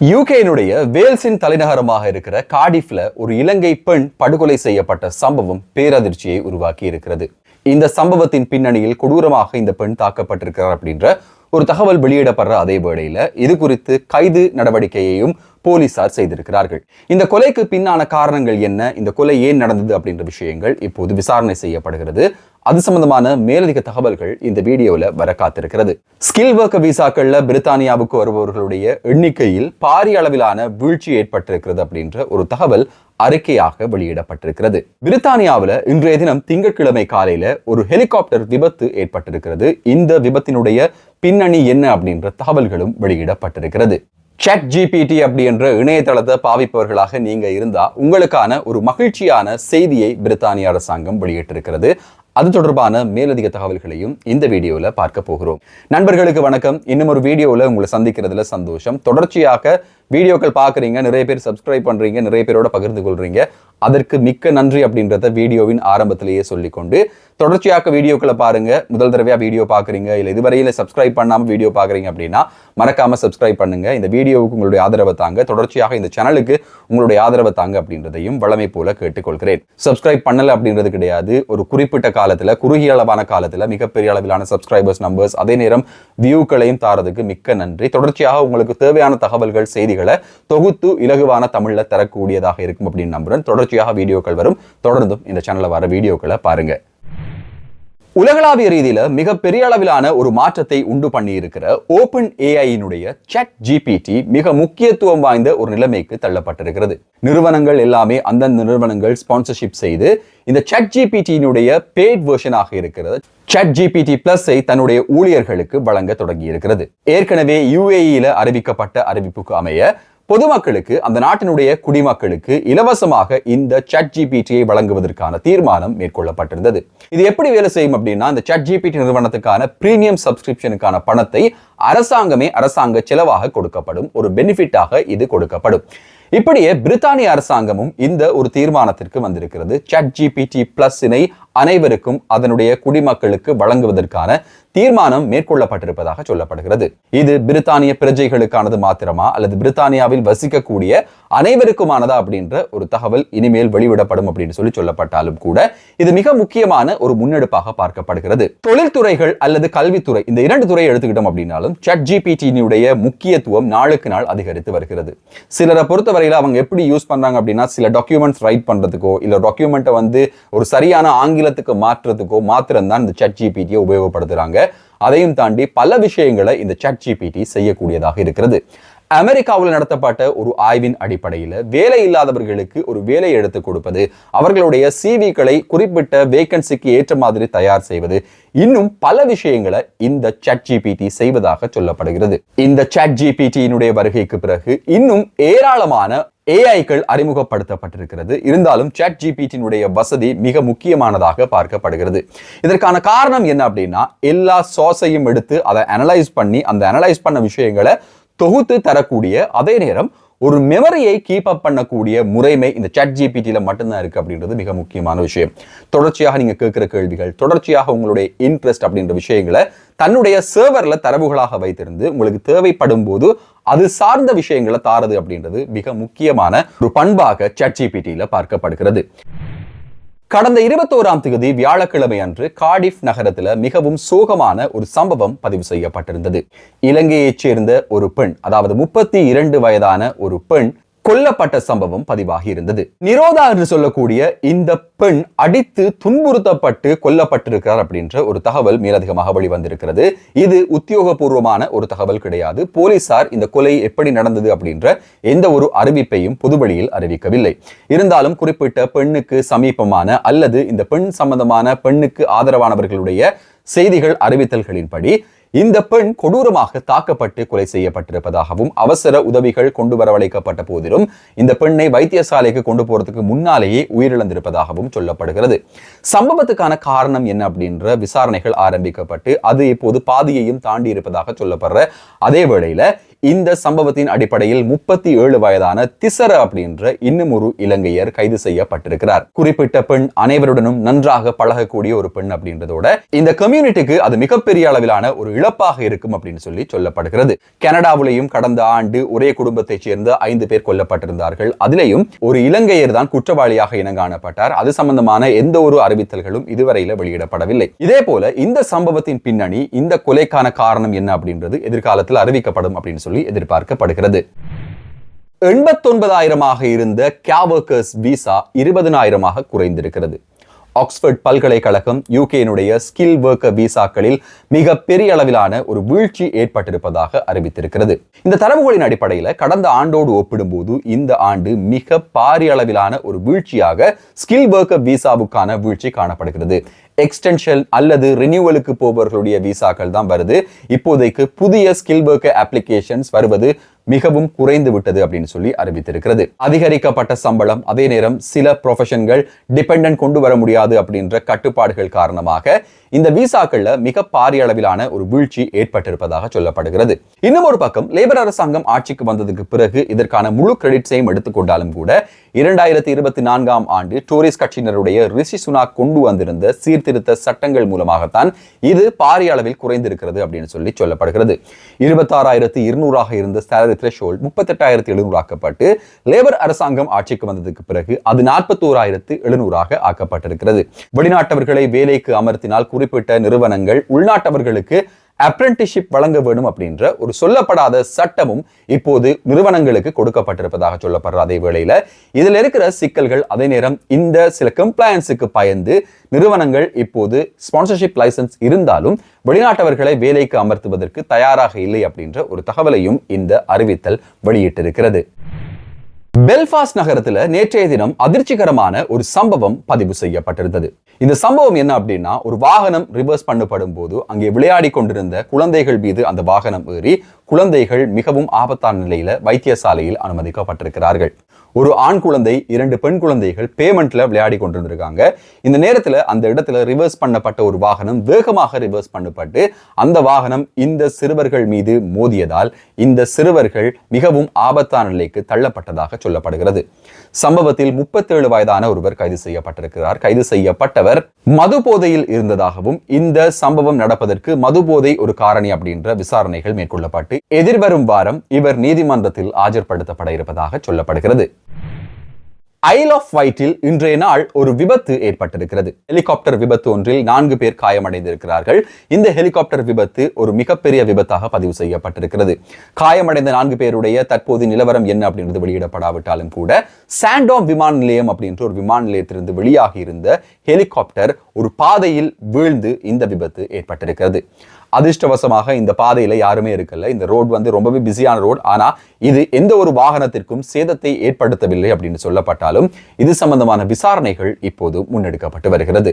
யூகேனுடைய வேல்ஸின் தலைநகரமாக இருக்கிற காடிஃப்ல ஒரு இலங்கை பெண் படுகொலை செய்யப்பட்ட சம்பவம் பேரதிர்ச்சியை உருவாக்கி இருக்கிறது இந்த சம்பவத்தின் பின்னணியில் கொடூரமாக இந்த பெண் தாக்கப்பட்டிருக்கிறார் அப்படின்ற ஒரு தகவல் வெளியிடப்படுற அதே வேளையில இது குறித்து கைது நடவடிக்கையையும் போலீசார் செய்திருக்கிறார்கள். இந்த கொலைக்கு பின்னான காரணங்கள் என்ன? இந்த கொலை ஏன் நடந்தது அப்படின்ற விஷயங்கள் இப்போது விசாரணை செய்யப்படுகிறது. அது சம்பந்தமான மேலதிக தகவல்கள் இந்த வீடியோவில் வர காத்திருக்கிறது. ஸ்கில் ஒர்க் விசாக்களில் பிரித்தானியாவுக்கு வருபவர்களுடைய எண்ணிக்கையில் பாரிய அளவிலான வீழ்ச்சி ஏற்பட்டிருக்கிறது அப்படின்ற ஒரு தகவல் அறிக்கையாக வெளியிடப்பட்டிருக்கிறது. பிரித்தானியாவில் இன்றைய தினம் திங்கட்கிழமை காலையில ஒரு ஹெலிகாப்டர் விபத்து ஏற்பட்டிருக்கிறது. இந்த விபத்தினுடைய பின்னணி என்ன அப்படின்ற தகவல்களும் வெளியிடப்பட்டிருக்கிறது. Chat ஜிபிடி அப்படி என்ற இணையதளத்தை பாவிப்பவர்களாக நீங்க இருந்தா உங்களுக்கான ஒரு மகிழ்ச்சியான செய்தியை பிரித்தானிய அரசாங்கம் வெளியிட்டிருக்கிறது. அது தொடர்பான மேலதிக தகவல்களையும் இந்த வீடியோவில் பார்க்க போகிறோம். நண்பர்களுக்கு வணக்கம். இன்னும் ஒரு வீடியோவில் உங்களை சந்திக்கிறதுல சந்தோஷம். தொடர்ச்சியாக வீடியோக்கள் பார்க்குறீங்க நிறைய பேர் சப்ஸ்கிரைப் பண்ணுறீங்க நிறைய பேரோட பகிர்ந்து கொள்கிறீங்க அதற்கு மிக்க நன்றி அப்படின்றத வீடியோவின் ஆரம்பத்திலேயே சொல்லிக்கொண்டு தொடர்ச்சியாக வீடியோக்களை பாருங்க. முதல் தடவையாக வீடியோ பார்க்குறீங்க இல்லை இதுவரையில் சப்ஸ்கிரைப் பண்ணாமல் வீடியோ பார்க்குறீங்க அப்படின்னா மறக்காமல் சப்ஸ்கிரைப் பண்ணுங்க. இந்த வீடியோவுக்கு உங்களுடைய ஆதரவை தாங்க தொடர்ச்சியாக இந்த சேனலுக்கு உங்களுடைய ஆதரவை தாங்க அப்படின்றதையும் வளமை போல கேட்டுக்கொள்கிறேன். சப்ஸ்கிரைப் பண்ணலை அப்படின்றது கிடையாது. ஒரு குறிப்பிட்ட காலத்தில் குறுகிய அளவான காலத்தில் மிகப்பெரிய அளவிலான சப்ஸ்கிரைபர்ஸ் நம்பர்ஸ் அதே நேரம் வியூக்களையும் தாரதுக்கு மிக்க நன்றி. தொடர்ச்சியாக உங்களுக்கு தேவையான தகவல்கள் செய்திகள் தொகுத்து இலகுவான தமிழ்ல தரக்கூடியதாக இருக்கும் அப்படின்னு நம்புகிறேன் தொடர்ச்சியாக வீடியோக்கள் வரும். தொடர்ந்தும் இந்த சேனலில் வர வீடியோக்களை பாருங்க. உலகளாவிய ரீதியில மிக பெரிய அளவிலான ஒரு மாற்றத்தை உண்டு பண்ணி இருக்கிற ஓபன் ஏஐயினுடைய சட் ஜிபிடி மிக முக்கியத்துவம் வாய்ந்த ஒரு நிலைமைக்கு தள்ளப்பட்டிருக்கிறது. நிறுவனங்கள் எல்லாமே அந்தந்த நிறுவனங்கள் ஸ்பான்சர்ஷிப் செய்து இந்த சட் ஜிபிடியினுடைய பேட் வெர்ஷனாக இருக்கிறது. சட் ஜிபிடி பிளஸை தன்னுடைய ஊழியர்களுக்கு வழங்க தொடங்கி இருக்கிறது ஏற்கனவே யுஏஇல அறிவிக்கப்பட்ட அறிவிப்புக்கு அமைய பொதுமக்களுக்கு அந்த நாட்டினுடைய குடிமக்களுக்கு இலவசமாக இந்த சட் ஜிபிடியை வழங்குவதற்கான தீர்மானம் மேற்கொள்ளப்பட்டிருந்தது. இது எப்படி வேலை செய்யும் அப்படின்னா இந்த சட் ஜிபிடி நிறுவனத்துக்கான பிரீமியம் சப்ஸ்கிரிப்ஷனுக்கான பணத்தை அரசாங்கமே அரசாங்க செலவாக கொடுக்கப்படும். ஒரு பெனிஃபிட்டாக இது கொடுக்கப்படும். இப்படியே பிரித்தானிய அரசாங்கமும் இந்த ஒரு தீர்மானத்திற்கு வந்திருக்கிறது. சட் ஜிபிடி பிளஸினை அனைவருக்கும் அதனுடைய குடிமக்களுக்கு வழங்குவதற்கான தீர்மானம் மேற்கொள்ளப்பட்டிருப்பதாக சொல்லப்படுகிறது. இது பிரித்தானிய பிரஜைகளுக்கானது மாத்திரமா? அல்லது பிரித்தானியாவில் வசிக்கக்கூடிய அனைவருக்குமானதா? அப்படின்ற ஒரு தகவல் இனிமேல் வெளிவிடப்படும் அப்படின்னு சொல்லி சொல்லப்பட்டாலும் கூட இது மிக முக்கியமான ஒரு முன்னெடுப்பாக பார்க்கப்படுகிறது. தொழில்துறைகள் அல்லது கல்வித்துறை இந்த இரண்டு துறையை எடுத்துக்கிட்டோம் அப்படின்னாலும் சட் ஜிபிடியினுடைய முக்கியத்துவம் நாளுக்கு நாள் அதிகரித்து வருகிறது. சிலரை பொறுத்தவரையில் அவங்க எப்படி யூஸ் பண்றாங்க அப்படின்னா சில டாக்குமெண்ட்ஸ் ரைட் பண்றதுக்கோ இல்ல டாக்குமெண்ட்டை வந்து ஒரு சரியான ஆங்கிலத்துக்கு மாற்றுறதுக்கோ மாத்திரம் தான் இந்த சட் ஜிபிடியை உபயோகப்படுத்துறாங்க. அதையும் தாண்டி பல விஷயங்களை இந்த சாட் ஜிபிடி செய்யக்கூடியதாக இருக்கிறது. அமெரிக்காவில் நடத்தப்பட்ட ஒரு ஆய்வின் அடிப்படையில் வேலை இல்லாதவர்களுக்கு ஒரு வேலை எடுத்து கொடுப்பது அவர்களுடைய சிவிக்களை குறிப்பிட்ட வேகன்சிக்கு ஏற்ற மாதிரி தயார் செய்வது இன்னும் பல விஷயங்களை இந்த சட் ஜிபிடி செய்வதாக சொல்லப்படுகிறது. இந்த சட் ஜிபிடியினுடைய வருகைக்கு பிறகு இன்னும் ஏராளமான ஏஐக்கள் அறிமுகப்படுத்தப்பட்டிருக்கிறது. இருந்தாலும் சாட் ஜிபிடியினுடைய வசதி மிக முக்கியமானதாக பார்க்கப்படுகிறது. இதற்கான காரணம் என்ன அப்படின்னா எல்லா சோர்ஸையும் எடுத்து அதை அனலைஸ் பண்ணி அந்த அனலைஸ் பண்ண விஷயங்களை தொகுத்து தரக்கூடிய அதே நேரம் ஒரு மெமரியை கீப் அப் பண்ணக்கூடிய முறைமை இந்த சாட் ஜிபிடியில் மட்டும்தான் இருக்கு அப்படின்றது மிக முக்கியமான விஷயம். தொடர்ச்சியாக நீங்க கேட்குற கேள்விகள் தொடர்ச்சியாக உங்களுடைய இன்ட்ரெஸ்ட் அப்படின்ற விஷயங்களை தன்னுடைய சர்வர்ல தரவுகளாக வைத்திருந்து உங்களுக்கு தேவைப்படும் போது அது சார்ந்த விஷயங்களை தாரது அப்படின்றது மிக முக்கியமான ஒரு பண்பாக சாட் ஜிபிடியில் பார்க்கப்படுகிறது. கடந்த இருபத்தோராம் தேதி வியாழக்கிழமை அன்று காடிஃப் நகரத்தில் மிகவும் சோகமான ஒரு சம்பவம் பதிவு செய்யப்பட்டிருந்தது. இலங்கையைச் சேர்ந்த ஒரு பெண் அதாவது முப்பத்தி இரண்டு வயதான ஒரு பெண் கொல்லப்பட்ட சம்பவம் பதிவாகி இருந்தது நிரோதா என்று சொல்லக்கூடிய இந்த பெண் அடித்து துன்புறுத்தப்பட்டு கொல்லப்பட்டிருக்கிறார் அப்படின்ற ஒரு தகவல் மேலதிகமாக வெளிவந்திருக்கிறது. இது உத்தியோகபூர்வமான ஒரு தகவல் கிடையாது. போலீசார் இந்த கொலை எப்படி நடந்தது அப்படின்ற எந்த ஒரு அறிவிப்பையும் பொதுவெளியில் அறிவிக்கவில்லை. இருந்தாலும் குறிப்பிட்ட பெண்ணுக்கு சமீபமான அல்லது இந்த பெண் சம்பந்தமான பெண்ணுக்கு ஆதரவானவர்களுடைய செய்திகள் அறிவித்தல்களின்படி இந்த பெண் கொடூரமாக தாக்கப்பட்டு கொலை செய்யப்பட்டிருப்பதாகவும் அவசர உதவிகள் கொண்டு வரவழைக்கப்பட்ட போதிலும் இந்த பெண்ணை வைத்தியசாலைக்கு கொண்டு போறதுக்கு முன்னாலேயே உயிரிழந்திருப்பதாகவும் சொல்லப்படுகிறது. சம்பவத்துக்கான காரணம் என்ன அப்படின்ற விசாரணைகள் ஆரம்பிக்கப்பட்டு அது இப்போது பாதியையும் தாண்டி இருப்பதாக சொல்லப்படுற அதே வேளையில இந்த சம்பவத்தின் அடிப்படையில் முப்பத்தி ஏழு வயதான திசர அப்படின்ற இன்னும் ஒரு இலங்கையர் கைது செய்யப்பட்டிருக்கிறார். குறிப்பிட்ட பெண் அனைவருடனும் நன்றாக பழகக்கூடிய ஒரு பெண் அப்படின்றதோட இந்த கம்யூனிட்டிக்கு அது மிகப்பெரிய அளவிலான ஒரு இழப்பாக இருக்கும் அப்படின்னு சொல்லி சொல்லப்படுகிறது. கனடாவிலையும் கடந்த ஆண்டு ஒரே குடும்பத்தைச் சேர்ந்த ஐந்து பேர் கொல்லப்பட்டிருந்தார்கள். அதிலேயும் ஒரு இலங்கையர் தான் குற்றவாளியாக இனங்காணப்பட்டார். அது சம்பந்தமான எந்த ஒரு அறிவித்தல்களும் இதுவரையில வெளியிடப்படவில்லை. இதே போல இந்த சம்பவத்தின் பின்னணி இந்த கொலைக்கான காரணம் என்ன அப்படின்றது எதிர்காலத்தில் அறிவிக்கப்படும் அப்படின்னு சொல்லி எதிர்பார்க்கப்படுகிறது. எண்பத்தொன்பதாயிரமாக இருந்த கேவர்கர்ஸ் விசா இருபதனாயிரமாக குறைந்திருக்கிறது. ஆக்ஸ்போர்ட் பல்கலைக்கழகம் யூகேனுடைய ஸ்கில் ஒர்க்கர் விசாக்களில் மிக பெரிய அளவிலான ஒரு வீழ்ச்சி ஏற்பட்டிருப்பதாக அறிவித்திருக்கிறது. இந்த தரவுகளின் அடிப்படையில் கடந்த ஆண்டோடு ஒப்பிடும்போது இந்த ஆண்டு மிக பாரிய அளவிலான ஒரு வீழ்ச்சியாக ஸ்கில் ஒர்க்கர் விசாவுக்கான வீழ்ச்சி காணப்படுகிறது. எக்ஸ்டென்ஷன் அல்லது ரினியூவலுக்கு போபவர்களுடைய விசாக்கள் தான் வருது. இப்போதைக்கு புதிய ஸ்கில் ஒர்க்கர் அப்ளிகேஷன்ஸ் வருவது மிகவும் குறைந்து விட்டது அப்படின்னு சொல்லி அறிவித்திருக்கிறது. அதிகரிக்கப்பட்ட சம்பளம் அதே நேரம் சில ப்ரொஃபஷன்கள் டிபெண்டன்ட் கொண்டு வர முடியாது அப்படின்ற கட்டுப்பாடுகள் காரணமாக இந்த விசாக்கள்ல மிக பாரிய அளவிலான ஒரு வீழ்ச்சி ஏற்பட்டிருப்பதாக சொல்லப்படுகிறது. இன்னும் ஒரு பக்கம் லேபர் அரசாங்கம் ஆட்சிக்கு வந்ததுக்கு பிறகு இதற்கான முழு கிரெடிட்ஸையும் எடுத்துக்கொண்டாலும் கூட இரண்டாயிரத்தி இருபத்தி நான்காம் ஆண்டு டோரிஸ் கட்சியினருடைய ரிஷி சுனாக் கொண்டு வந்திருந்த சீர்திருத்த சட்டங்கள் மூலமாகத்தான் இது பாரிய அளவில் குறைந்திருக்கிறது அப்படின்னு சொல்லி சொல்லப்படுகிறது. இருபத்தாறாயிரத்தி இருநூறாக இருந்த சேலரி த்ரெஷோல்ட் முப்பத்தெட்டாயிரத்தி எழுநூறாக்கப்பட்டு லேபர் அரசாங்கம் ஆட்சிக்கு வந்ததுக்கு பிறகு அது நாற்பத்தோராயிரத்து எழுநூறாக ஆக்கப்பட்டிருக்கிறது. வெளிநாட்டவர்களை வேலைக்கு அமர்த்தினால் குறிப்பிட்ட நிறுவனங்கள் உள்நாட்டவர்களுக்கு அப்ரெண்டிஷிப் வழங்க வேண்டும் அப்படின்ற ஒரு சொல்லப்படாத சட்டமும் இப்போது நிறுவனங்களுக்கு கொடுக்கப்பட்டிருப்பதாக சொல்லப்படுற அதே வேளையில் இதுல இருக்கிற சிக்கல்கள் அதே நேரம் இந்த சில கம்ப்ளையன்ஸுக்கு பயந்து நிறுவனங்கள் இப்போது ஸ்பான்சர்ஷிப் லைசன்ஸ் இருந்தாலும் வெளிநாட்டவர்களை வேலைக்கு அமர்த்துவதற்கு தயாராக இல்லை அப்படின்ற ஒரு தகவலையும் இந்த அறிவித்தல் வெளியிட்டிருக்கிறது. பெல்ஃபாஸ்ட் நகரத்துல நேற்றைய தினம் அதிர்ச்சிகரமான ஒரு சம்பவம் பதிவு செய்யப்பட்டிருந்தது. இந்த சம்பவம் என்ன அப்படின்னா ஒரு வாகனம் ரிவர்ஸ் பண்ணப்படும் போது அங்கே விளையாடி கொண்டிருந்த குழந்தைகள் மீது அந்த வாகனம் ஏறி குழந்தைகள் மிகவும் ஆபத்தான நிலையில வைத்தியசாலையில் அனுமதிக்கப்பட்டிருக்கிறார்கள். ஒரு ஆண் குழந்தை இரண்டு பெண் குழந்தைகள் பேமெண்ட்ல விளையாடி கொண்டிருந்திருக்காங்க. இந்த நேரத்துல அந்த இடத்துல ரிவர்ஸ் பண்ணப்பட்ட ஒரு வாகனம் வேகமாக ரிவர்ஸ் பண்ணப்பட்டு அந்த வாகனம் இந்த சிறுவர்கள் மீது மோதியதால் இந்த சிறுவர்கள் மிகவும் ஆபத்தான நிலைக்கு தள்ளப்பட்டதாக சொல்லப்படுகிறது. சம்பவத்தில் முப்பத்தேழு வயதான ஒருவர் கைது செய்யப்பட்டிருக்கிறார். கைது செய்யப்பட்டவர் மது போதையில் இருந்ததாகவும் இந்த சம்பவம் நடப்பதற்கு மது போதை ஒரு காரணி அப்படின்ற விசாரணைகள் மேற்கொள்ளப்பட்டு எதிர்வரும் வாரம் இவர் நீதிமன்றத்தில் ஆஜர்படுத்தப்பட இருப்பதாக சொல்லப்படுகிறது. ஐல் ஆஃப் வைட்டில் இன்றைய நாள் ஒரு விபத்து ஏற்பட்டிருக்கிறது. ஹெலிகாப்டர் விபத்து ஒன்றில் நான்கு பேர் காயமடைந்திருக்கிறார்கள். இந்த ஹெலிகாப்டர் விபத்து ஒரு மிகப்பெரிய விபத்தாக பதிவு செய்யப்பட்டிருக்கிறது. காயமடைந்த நான்கு பேருடைய தற்போது நிலவரம் என்ன அப்படின்றது வெளியிடப்படாவிட்டாலும் கூட சாண்டோம் விமான நிலையம் அப்படின்ற ஒரு விமான நிலையத்திலிருந்து வெளியாகி இருந்த ஹெலிகாப்டர் ஒரு பாதையில் வீழ்ந்து இந்த விபத்து ஏற்பட்டிருக்கிறது. அதிர்ஷ்டவசமாக இந்த பாதையில் யாருமே இருக்கல. இந்த ரோடு வந்து ரொம்பவே பிஸியான ரோடு. ஆனா இது எந்த ஒரு வாகனத்திற்கும் சேதத்தை ஏற்படுத்தவில்லை அப்படின்னு சொல்லப்பட்டாலும் இது சம்பந்தமான விசாரணைகள் இப்போது முன்னெடுக்கப்பட்டு வருகிறது.